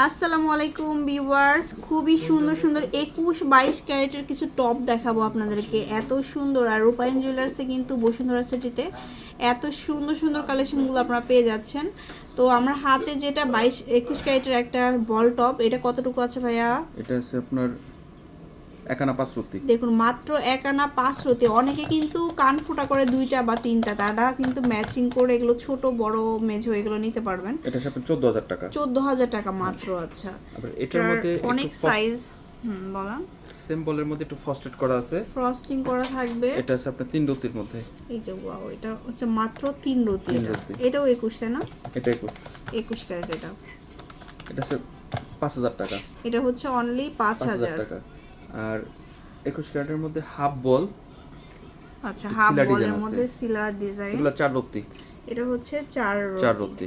আসসালামু আলাইকুম ভিউয়ার্স। খুবই সুন্দর সুন্দর একুশ বাইশ ক্যারেটের কিছু টপ দেখাবো আপনাদেরকে। এত সুন্দর। আর রূপায়ণ জুয়েলার্সে কিন্তু বসুন্ধরা সিটিতে এত সুন্দর সুন্দর কালেকশনগুলো আপনারা পেয়ে যাচ্ছেন। তো আমার হাতে যেটা বাইশ, একুশ ক্যারেটের একটা বল টপ, এটা কতটুকু আছে ভাইয়া? এটা আছে আপনার একানা পাঁচ রুটি দেখুন মাত্র এক আনা পাঁচ রতি। অনেকে কিন্তু কান ফুটা করে দুইটা বা তিনটা তারা কিন্তু ম্যাচিং করে এগুলো ছোট বড় মেঝো এগুলো নিতে পারবেন। এটা আপনার চোদ্দ হাজার টাকা। চোদ্দ হাজার টাকা মাত্র আচ্ছা। এটার মধ্যে অনেক সাইজ হুম বলেন। সেম মধ্যে একটু ফস্টেড করা আছে। ফ্রস্টিং করা থাকবে। এটা হচ্ছে আপনার তিন রুটির মধ্যে। এই যে ওয়াও এটা হচ্ছে মাত্র তিন রতি এটা। এটাও একুশ তাই না? এটা একুশ। একুশ ক্যারেট এটা। এটা হচ্ছে পাঁচ হাজার টাকা। এটা হচ্ছে অনলি পাঁচ হাজার। টাকা। আর একুশ ক্যারেটের মধ্যে হাফ বল আচ্ছা হাফ বলের মধ্যে সিলার ডিজাইন। এগুলো চার রুটি এটা হচ্ছে চার চার রতি। রুটি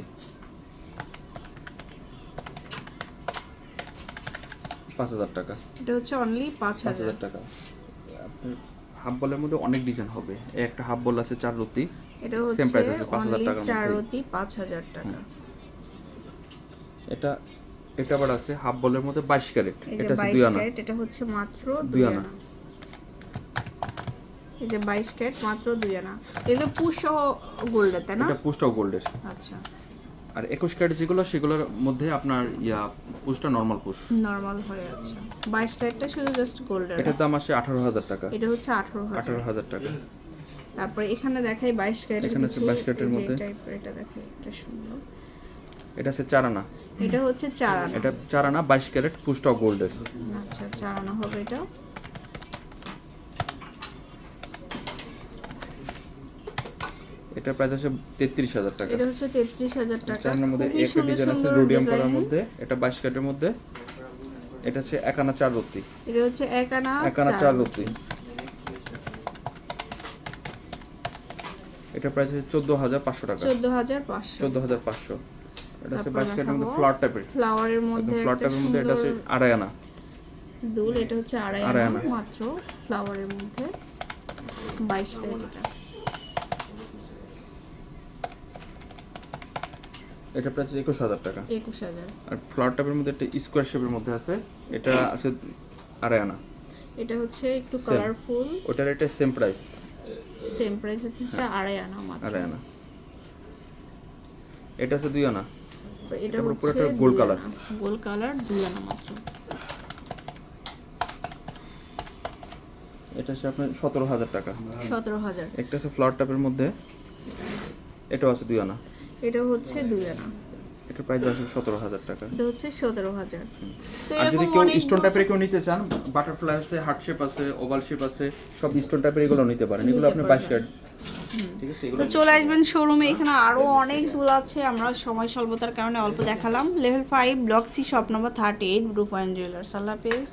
পাঁচ হাজার টাকা। এটা হচ্ছে অনলি পাঁচ হাজার টাকা। আপনার হাফ বলের মধ্যে অনেক ডিজাইন হবে। একটা হাফ বল আছে চার রুটি এটা হচ্ছে price আছে, 5,000 অনলি টাকার চার। রতি পাঁচ হাজার টাকা। এটা এটা আবার আছে হাফ বলের মধ্যে বাইশ ক্যারেট। এটা আছে বাইশ দুই আনা। এটা হচ্ছে মাত্র দুই দুই আনা। আনা। এই যে বাইশ ক্যারেট মাত্র দুই আনা। এগুলো পুষ সহ গোল্ডের তাই না? এটা পুস্টাও গোল্ডের। আচ্ছা। আর একুশ ক্যারেট যেগুলো সেগুলোর মধ্যে আপনার ইয়া পুষটা নর্মাল পুষ। নর্মাল হয়ে আছে। বাইশ ক্যারেটটা শুধু জাস্ট গোল্ডের। এটার দাম আসে আঠারো হাজার টাকা। এটা হচ্ছে আঠারো হাজার। আঠারো হাজার টাকা। তারপরে এখানে দেখাই বাইশ ক্যারেটের এখানে আছে কিছু 22 ক্যারেটের এই মধ্যে। এটা দেখাই এটা সুন্দর। এটা হচ্ছে চারানা। এটা হচ্ছে চারানা। এটা চারানা বাইশ ক্যারেট পুষ্ট গোল্ড আছে আচ্ছা চারানা হবে এটা। এটা প্রাইস আছে 33000 টাকা। এটা হচ্ছে 33000 টাকা। চারানার মধ্যে একটা ডিজাইন আছে রোডিয়াম করার মধ্যে এটা 22 ক্যারেটের মধ্যে। এটা হচ্ছে একানা চার রত্তি। এটা হচ্ছে একানা একানা চার রত্তি। এটা প্রাইস আছে 14500 টাকা। 14500 14500 এটা হচ্ছে ক্যারেটের মধ্যে ফ্লাওয়ার টাইপের ফ্লাওয়ারের মধ্যে ফ্লাওয়ার টাইপের মধ্যে এটা সুন্দর আড়াই আনা দুল এটা হচ্ছে আড়াই আনা। মাত্র ফ্লাওয়ারের মধ্যে। বাইশ ক্যারেট এটা। প্রাইস একুশ হাজার টাকা। একুশ হাজার। আর ফ্লাওয়ার টাইপের মধ্যে একটা স্কোয়ার শেপের মধ্যে আছে। এটা আছে আড়াই আনা এটা হচ্ছে একটু কালারফুল ওটার এটা সেম প্রাইস সেম প্রাইস হচ্ছে আড়াই আনা মাত্র। আড়াই আনা এটা আছে দুই আনা। এটা এটা হচ্ছে gold colour। গোল্ড কালার দুই আনা মাত্র। এটা আছে আপনার সতেরো হাজার টাকা। সতেরো হাজার। একটা আছে ফ্লাওয়ার টাইপের মধ্যে এটাও আছে দুই আনা। এটা হচ্ছে দুই আনা। এটার প্রাইস আছে সতেরো হাজার টাকা। এটা হচ্ছে সতেরো হাজার। আর যদি কেউ স্টোন টাইপের কেউ নিতে চান বাটারফ্লাই আছে হার্ট শেপ আছে ওভাল শেপ আছে সব স্টোন টাইপের এগুলো নিতে পারেন। এগুলো আপনি বাইশ ক্যারেট। ঠিক আছে এগুলো তো চলে আসবেন শোরুমে এখানে আরও অনেক দুল আছে আমরা সময় স্বল্পতার কারণে অল্প দেখালাম। Level five block C shop number thirty eight group one jewellers আল্লাহ হাফেজ।